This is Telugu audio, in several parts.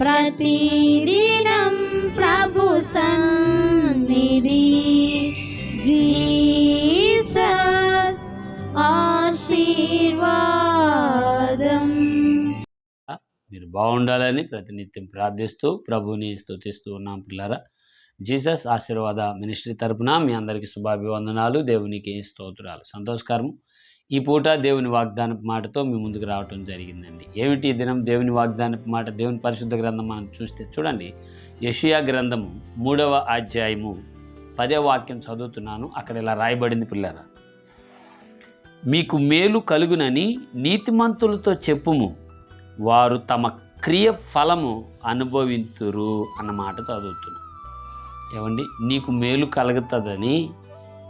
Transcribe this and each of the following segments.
ప్రతిదినం ప్రభు సన్నిధి. జీసస్ ఆశీర్వాదం. మీరు బాగుండాలని ప్రతినిత్యం ప్రార్థిస్తూ ప్రభుని స్తుతిస్తూ ఉన్నాం పిల్లరా. జీసస్ ఆశీర్వాద మినిస్ట్రీ తరపున మీ అందరికీ శుభాభివందనాలు దేవునికి స్తోత్రాలు. సంతోషకరం. ఈ పూట దేవుని వాగ్దానపు మాటతో మీ ముందుకు రావటం జరిగిందండి. ఏమిటి ఈ దినం దేవుని వాగ్దానపు మాట? దేవుని పరిశుద్ధ గ్రంథం మనం చూస్తే చూడండి. యషియా గ్రంథము మూడవ అధ్యాయము పదే వాక్యం చదువుతున్నాను. అక్కడ ఇలా రాయబడింది పిల్లరా. మీకు మేలు కలుగునని నీతిమంతులతో చెప్పుము. వారు తమ క్రియ ఫలము అనుభవింతురు అన్న మాట చదువుతున్నాం. ఏమండి? నీకు మేలు కలుగుతుందని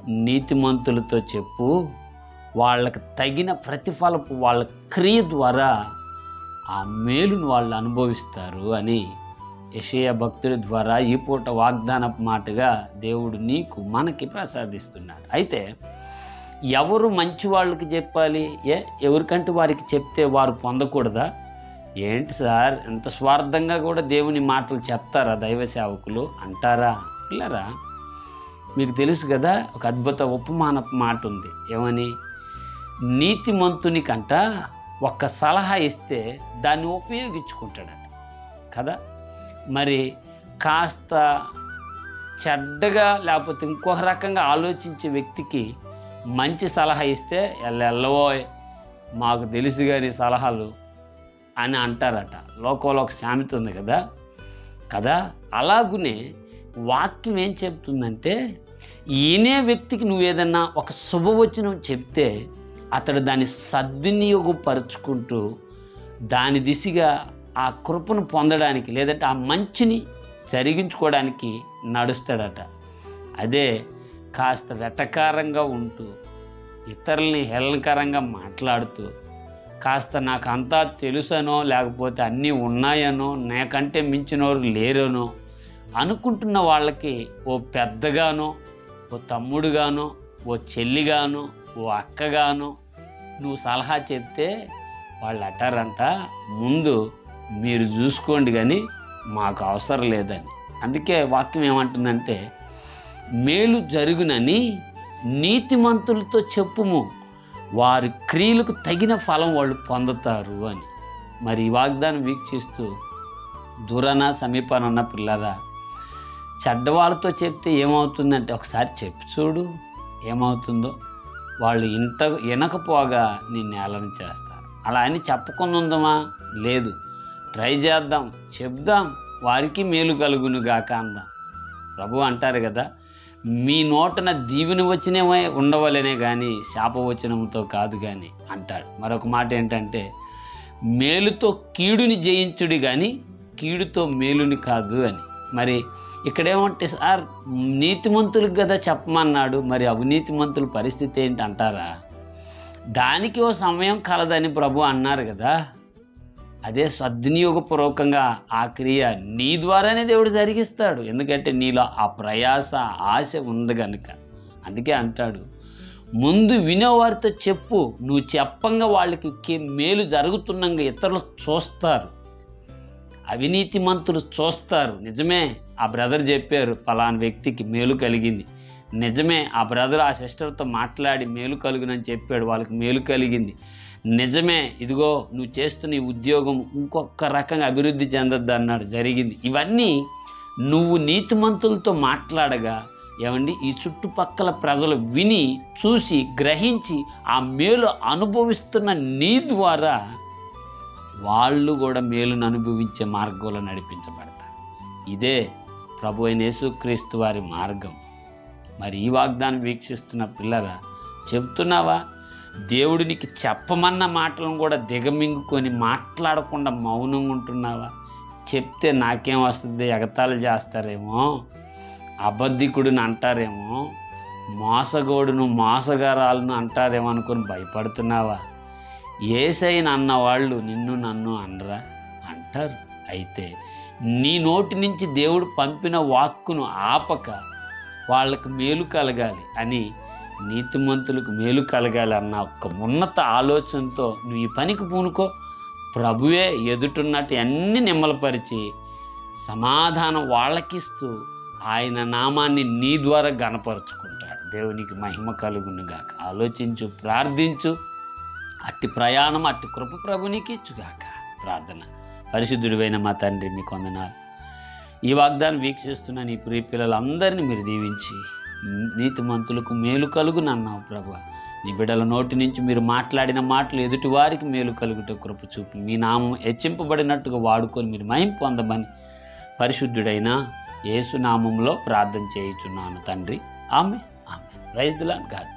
నీతిమంతులతో చెప్పు. వాళ్ళకి తగిన ప్రతిఫలపు వాళ్ళ క్రియ ద్వారా ఆ మేలును వాళ్ళు అనుభవిస్తారు అని యషయ భక్తుడి ద్వారా ఈ పూట వాగ్దాన మాటగా దేవుడు నీకు మనకి ప్రసాదిస్తున్నాడు. అయితే ఎవరు మంచి వాళ్ళకి చెప్పాలి? ఏ ఎవరికంటే వారికి చెప్తే వారు పొందకూడదా? ఏంటి సార్ ఎంత స్వార్థంగా కూడా దేవుని మాటలు చెప్తారా దైవ సేవకులు? అంటారా? పిల్లరా మీకు తెలుసు కదా ఒక అద్భుత ఉపమానపు మాట ఉంది ఏమని? నీతిమంతునికంట ఒక్క సలహా ఇస్తే దాన్ని ఉపయోగించుకుంటాడట. కదా? మరి కాస్త చెడ్డగా లేకపోతే ఇంకొక రకంగా ఆలోచించే వ్యక్తికి మంచి సలహా ఇస్తే ఎల్లవో మాకు తెలుసు కానీ సలహాలు అని అంటారట. లోకంలో ఒక సామెత ఉంది కదా? కదా? అలాగునే వాక్యం ఏం చెప్తుందంటే ఈయనే వ్యక్తికి నువ్వు ఏదన్నా ఒక శుభవచనం చెప్తే అతడు దాన్ని సద్వినియోగపరుచుకుంటూ దాని దిశగా ఆ కృపను పొందడానికి లేదంటే ఆ మంచిని జరిగించుకోవడానికి నడుస్తాడట. అదే కాస్త వెటకారంగా ఉంటూ ఇతరుల్ని హేళనకరంగా మాట్లాడుతూ కాస్త నాకు అంతా తెలుసనో లేకపోతే అన్నీ ఉన్నాయనో నాకంటే మించినవారు లేరనో అనుకుంటున్న వాళ్ళకి ఓ పెద్దగానో ఓ తమ్ముడుగానో ఓ చెల్లిగానో ఓ అక్కగాను నువ్వు సలహా చెప్తే వాళ్ళు అంటారంట ముందు మీరు చూసుకోండి కానీ మాకు అవసరం లేదని. అందుకే వాక్యం ఏమంటుందంటే మేలు జరుగునని నీతిమంతులతో చెప్పుము. వారి క్రియలకు తగిన ఫలం వాళ్ళు పొందుతారు అని. మరి ఈ వాగ్దానం వీక్షిస్తూ దూరాన సమీపానన్న పిల్లరా చెడ్డవాళ్ళతో చెప్తే ఏమవుతుందంటే ఒకసారి చెప్పు చూడు ఏమవుతుందో. వాళ్ళు ఇంత వినకపోగా నేను ఏలన చేస్తారు అలా అని చెప్పకుండా ఉందమా లేదు. ట్రై చేద్దాం చెప్దాం వారికి మేలు కలుగును గాక అందాం. ప్రభు అంటారు కదా మీ నోటన దీవెని వచ్చినమే ఉండవలనే కానీ శాపవచనంతో కాదు కానీ అంటాడు. మరొక మాట ఏంటంటే మేలుతో కీడుని జయించుడి కానీ కీడుతో మేలుని కాదు అని. మరి ఇక్కడేమంటే సార్ నీతిమంతులకు కదా చెప్పమన్నాడు మరి అవినీతిమంతుల పరిస్థితి ఏంటి అంటారా? దానికి ఓ సమయం కలదని ప్రభు అన్నారు కదా అదే సద్వినియోగపూర్వకంగా ఆ క్రియ నీ ద్వారానే దేవుడు జరిగిస్తాడు. ఎందుకంటే నీలో ఆ ప్రయాస ఆశ ఉంది కనుక అందుకే అంటాడు ముందు వినేవారితో చెప్పు. నువ్వు చెప్పంగా వాళ్ళకి మేలు జరుగుతున్నంగా ఇతరులు చూస్తారు. అవినీతి మంతులు చూస్తారు. నిజమే ఆ బ్రదర్ చెప్పారు ఫలానా వ్యక్తికి మేలు కలిగింది. నిజమే ఆ బ్రదర్ ఆ సిస్టర్తో మాట్లాడి మేలు కలుగునని చెప్పాడు వాళ్ళకి మేలు కలిగింది. నిజమే ఇదిగో నువ్వు చేస్తున్న ఈ ఉద్యోగం ఇంకొక రకంగా అభివృద్ధి చెందద్దు అన్నాడు. జరిగింది. ఇవన్నీ నువ్వు నీతిమంతులతో మాట్లాడగా ఏమండి ఈ చుట్టుపక్కల ప్రజలు విని చూసి గ్రహించి ఆ మేలు అనుభవిస్తున్న నీ ద్వారా వాళ్ళు కూడా మేలును అనుభవించే మార్గంలో నడిపించబడతారు. ఇదే ప్రభు అయిన యేసుక్రీస్తు వారి మార్గం. మరి ఈ వాగ్దానం వీక్షిస్తున్న పిల్లల చెప్తున్నావా దేవుడు నీకు చెప్పమన్న మాటలను కూడా దిగమింగుకొని మాట్లాడకుండా మౌనంగా ఉంటున్నావా? చెప్తే నాకేం వస్తుంది? ఎగతాళి చేస్తారేమో? అబద్ధికుడిని అంటారేమో? మోసగోడును మోసగారాలను అంటారేమో అనుకొని భయపడుతున్నావా? ఏసైన అన్నవాళ్ళు నిన్ను నన్ను అనరా? అంటారు. అయితే నీ నోటి నుంచి దేవుడు పంపిన వాక్కును ఆపక వాళ్ళకు మేలు కలగాలి అని నీతిమంతులకు మేలు కలగాలి అన్న ఒక ఉన్నత ఆలోచనతో నువ్వు ఈ పనికి పూనుకో. ప్రభువే ఎదుటున్నట్టు అన్ని నిమ్మలపరిచి సమాధానం వాళ్ళకిస్తూ ఆయన నామాన్ని నీ ద్వారా గనపరుచుకుంటాడు దేవునికి మహిమ కలుగునుగాక. ఆలోచించు ప్రార్థించు. అట్టి ప్రయాణం అట్టి కృప ప్రభునికి ఇచ్చుగాక. ప్రార్థన. పరిశుద్ధుడివైన మా తండ్రి మీ కొందనాలు. ఈ వాగ్దానం వీక్షిస్తున్న నీ ప్రియ పిల్లలందరినీ మీరు దీవించి నీతిమంతులకు మేలు కలుగునన్నావు ప్రభు. నీ బిడ్డల నోటి నుంచి మీరు మాట్లాడిన మాటలు ఎదుటి వారికి మేలు కలుగుట కృప చూపి. మీ నామం హెచ్చింపబడినట్టుగా వాడుకొని మీరు మహిం పొందమని పరిశుద్ధుడైన యేసునామంలో ప్రార్థన చేయుచున్నాను తండ్రి. ఆమె ఆమె రైతులా గాడ్.